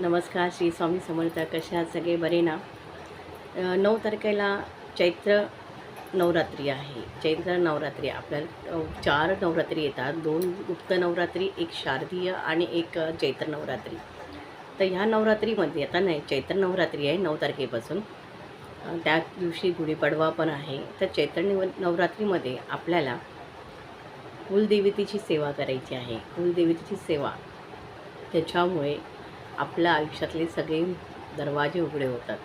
नमस्कार श्री स्वामी समर्थ. कशा आहात सगळे? बरे ना? नऊ तारखेला चैत्र नवरात्री आहे. चैत्र नवरात्री. आपल्याला चार नवरात्री येतात. दोन गुप्त नवरात्री एक शारदीय आणि एक चैत्र नवरात्री. तर ह्या नवरात्रीमध्ये आता नाही चैत्र नवरात्री आहे नऊ तारखेपासून. त्या दिवशी गुढीपाडवा पण आहे. तर चैत्र नवरात्रीमध्ये आपल्याला कुलदेवतेची सेवा करायची आहे. कुलदेवतेची सेवा. त्याच्यामुळे आपल्या आयुष्यातले सगळे दरवाजे उघडे होतात.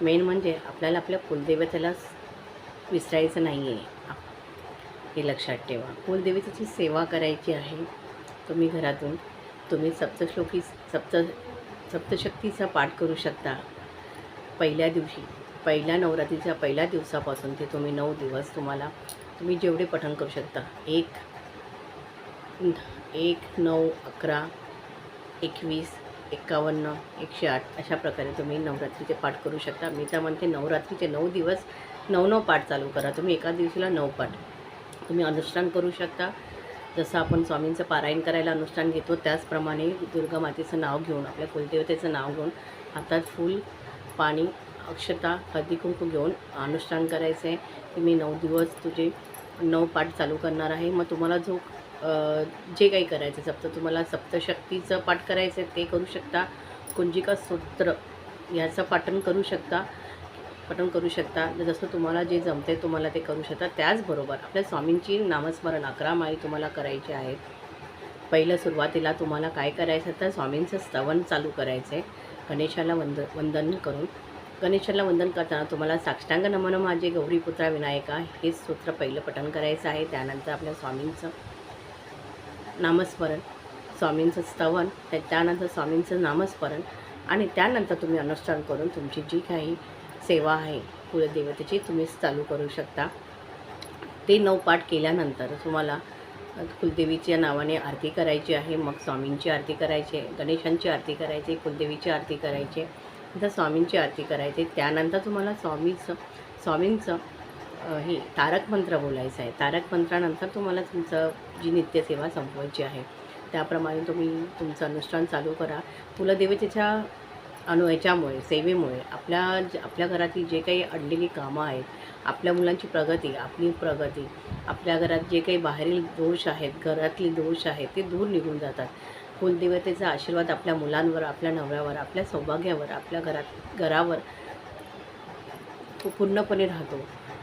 मेन म्हणजे आपल्याला आपल्या कुलदेवतेला विसरायचं नाही आहे हे लक्षात ठेवा. कुलदेवतेची सेवा करायची आहे तुम्ही घरातून तुम्ही सप्तश्लोकी सप्त सप्तशक्तीचा पाठ करू शकता. पहिल्या दिवशी पहिल्या नवरात्रीच्या पहिल्या दिवसापासून ते तुम्ही नऊ दिवस तुम्हाला तुम्ही जेवढे पठण करू शकता. एक एक नऊ अकरा एकवीस एकावन्न एकशे आठ अशा प्रकारे तुम्ही नवरात्रीचे पाठ करू शकता. मी तर म्हणते नवरात्रीचे नऊ दिवस नऊ नऊ पाठ चालू करा. तुम्ही एका दिवशीला नऊ पाठ तुम्ही अनुष्ठान करू शकता. जसं आपण स्वामींचं पारायण करायला अनुष्ठान घेतो त्याचप्रमाणे दुर्गा मातेचं नाव घेऊन आपल्या कुलदेवतेचं नाव घेऊन हातात फूल पाणी अक्षता हळदी कुंकू घेऊन अनुष्ठान करायचं आहे की मी नऊ दिवस तुझे नऊ पाठ चालू करणार आहे. मग तुम्हाला जो जे काही करायचं सप्त तुम्हाला सप्तशक्तीचं पाठ करायचं आहे ते करू शकता. कुंजिका स्तोत्र ह्याचं पाठन करू शकता. पठण करू शकता. जसं तुम्हाला जे जमते तुम्हाला ते करू शकता. त्याचबरोबर आपल्या स्वामींची नामस्मरण अकरा माळी तुम्हाला करायची आहेत पहिलं सुरुवातीला तुम्हाला काय करायचं तर स्वामींचं स्तवन चालू करायचं आहे गणेशाला वंद वंदन करून. गणेशाला वंदन करताना तुम्हाला साष्टांग नमन माझे गौरीपुत्रा विनायका हे सूत्र पहिलं पठण करायचं आहे. त्यानंतर आपल्या स्वामींचं नामस्मरण स्वामींचं स्तवन त्यानंतर स्वामींचं नामस्मरण आणि त्यानंतर तुम्ही अनुष्ठान करून तुमची जी काही सेवा आहे कुलदेवतेची तुम्ही चालू करू शकता. ते नऊ पाठ केल्यानंतर तुम्हाला कुलदेवीच्या नावाने आरती करायची आहे मग स्वामींची आरती करायची आहे गणेशांची आरती करायची आहे कुलदेवीची आरती करायची आहे. नंतर स्वामींची आरती करायची त्यानंतर तुम्हाला स्वामीचं स्वामींचं हे तारक मंत्र बोलायचं आहे. तारक मंत्रानंतर तुम्हाला तुमचं जी नित्यसेवा संपवायची आहे त्याप्रमाणे तुम्ही तुमचं अनुष्ठान चालू करा. कुलदेवतेच्या अनु याच्यामुळे सेवेमुळे आपल्या ज- आपल्या घरातील जे काही अडलेली कामं आहेत आपल्या मुलांची प्रगती आपली प्रगती आपल्या घरात जे काही बाहेरील दोष आहेत घरातले दोष आहेत ते दूर निघून जातात. कुलदेवतेचा आशीर्वाद आपल्या मुलांवर आपल्या नवऱ्यावर आपल्या सौभाग्यावर आपल्या घरात घरावर तो पूर्णपणे राहतो.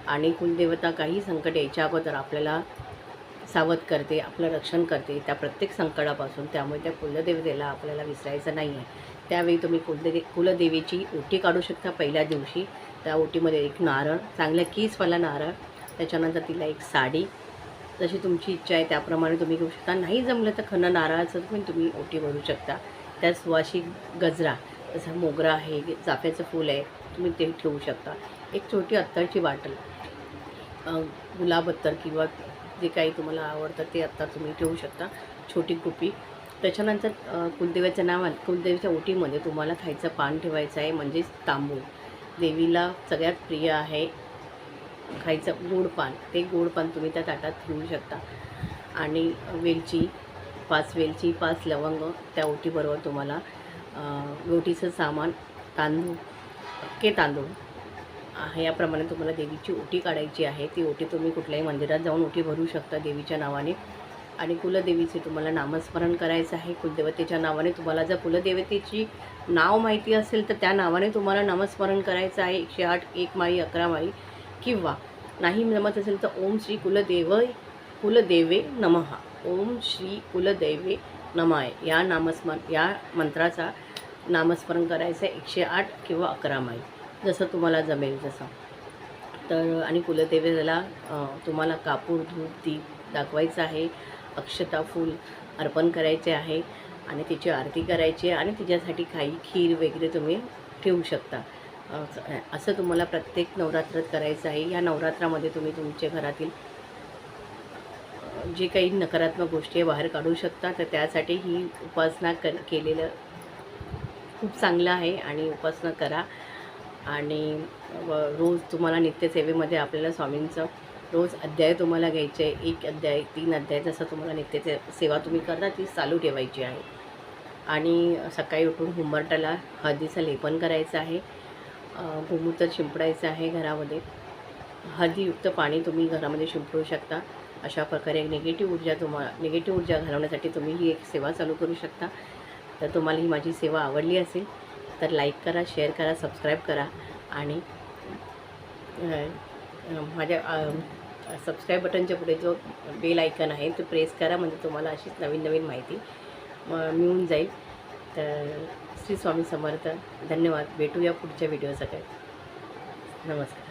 आणि कुलदेवता काही संकट यायच्या अगोदर आपल्याला सावध करते आपलं रक्षण करते त्या प्रत्येक संकटापासून. त्यामुळे त्या कुलदेवतेला आपल्याला विसरायचं नाही आहे त्यावेळी तुम्ही कुलदेवी कुलदेवीची ओटी काढू शकता पहिल्या दिवशी. त्या ओटीमध्ये एक नारळ चांगल्या कीसवाला नारळ त्याच्यानंतर तिला एक साडी. जशी तुमची इच्छा आहे त्याप्रमाणे तुम्ही घेऊ शकता. नाही जमलं तर खणं नारळाचं पण तुम्ही ओटी भरू शकता. त्या सुवासिक गजरा जसा मोगरा आहे चाफ्याचं फूल आहे तुम्ही ते ठेवू शकता. एक छोटी अत्तरची बाटल. गुलाब अत्तर किंवा जे काही तुम्हाला आवडतं ते आत्ता तुम्ही ठेवू शकता. छोटी कुपी. त्याच्यानंतर अ, कुलदेवाच्या नावात कुलदेवीच्या ओटीमध्ये तुम्हाला खायचं पान ठेवायचं आहे म्हणजेच तांबूळ. देवीला सगळ्यात प्रिय आहे खायचं गोड पान. ते गोड पान तुम्ही त्या ताटात ठेवू शकता. आणि वेलची पाच वेलची पाच लवंग त्या ओटीबरोबर तुम्हाला रोटीचं सामान तांदूळ के तांदूळ याप्रमाणे तुम्हाला देवीची ओटी काढायची आहे. ती ओटी तुम्ही कुठल्याही मंदिरात जाऊन ओटी भरू शकता देवीच्या नावाने. आणि कुलदेवीचे तुम्हाला नामस्मरण करायचं आहे. कुलदेवतेच्या नावाने तुम्हाला जर कुलदेवतेची नाव माहिती असेल तर त्या नावाने तुम्हाला नामस्मरण करायचं आहे. एकशे आठ एक माळी अकरा माळी किंवा नाही जमत असेल तर ओम श्री कुलदेव कुलदेवे नमहा ओम श्री कुलदैवे नमाय या नामस्मरण या मंत्राचा नामस्मरण करायचं आहे. एकशे आठ किंवा अकरा माळी. जसं तुम्हाला जमेल तसं. तर आणि कुलदेवेला तुम्हाला कापूर धूप दीप दाखवायचं आहे. अक्षता फूल अर्पण करायचे आहे. आणि तिची आरती करायची आहे. आणि तिच्यासाठी काही खीर वगैरे तुम्ही ठेवू शकता. असं तुम्हाला प्रत्येक नवरात्रात करायचं आहे. या नवरात्रामध्ये तुम्ही तुमच्या घरातील जे काही नकारात्मक गोष्टी आहे बाहेर काढू शकता. तर त्यासाठी ही उपासना कर केलेलं खूप चांगलं आहे. आणि उपासना करा. आणि व- रोज तुम्हाला नित्यसेवेमध्ये आपल्याला स्वामींचं रोज अध्याय तुम्हाला घ्यायचे आहे एक अध्याय तीन अध्याय जसं तुम्हाला नित्य सेवा तुम्ही करता ती चालू ठेवायची आहे. आणि सकाळी उठून हुंबरटाला हळदीचं लेपन करायचं आहे अ, गोमूत्र शिंपडायचं आहे घरामध्ये. हळदीयुक्त पाणी तुम्ही घरामध्ये शिंपडू शकता. अशा प्रकारे निगेटिव्ह ऊर्जा तुम्हाला निगेटिव्ह ऊर्जा घालवण्यासाठी तुम्ही ही एक सेवा चालू करू शकता. तर तुम्हाला ही माझी सेवा आवडली असेल. तर लाईक करा शेअर करा सबस्क्राईब करा आणि माझ्या सबस्क्राईब बटनच्या पुढे जो बेल आयकन आहे तो प्रेस करा म्हणजे तुम्हाला अशीच नवीन नवीन माहिती म- मिळून जाईल. तर श्री स्वामी समर्थ धन्यवाद. भेटूया पुढच्या व्हिडिओसाठी. नमस्कार.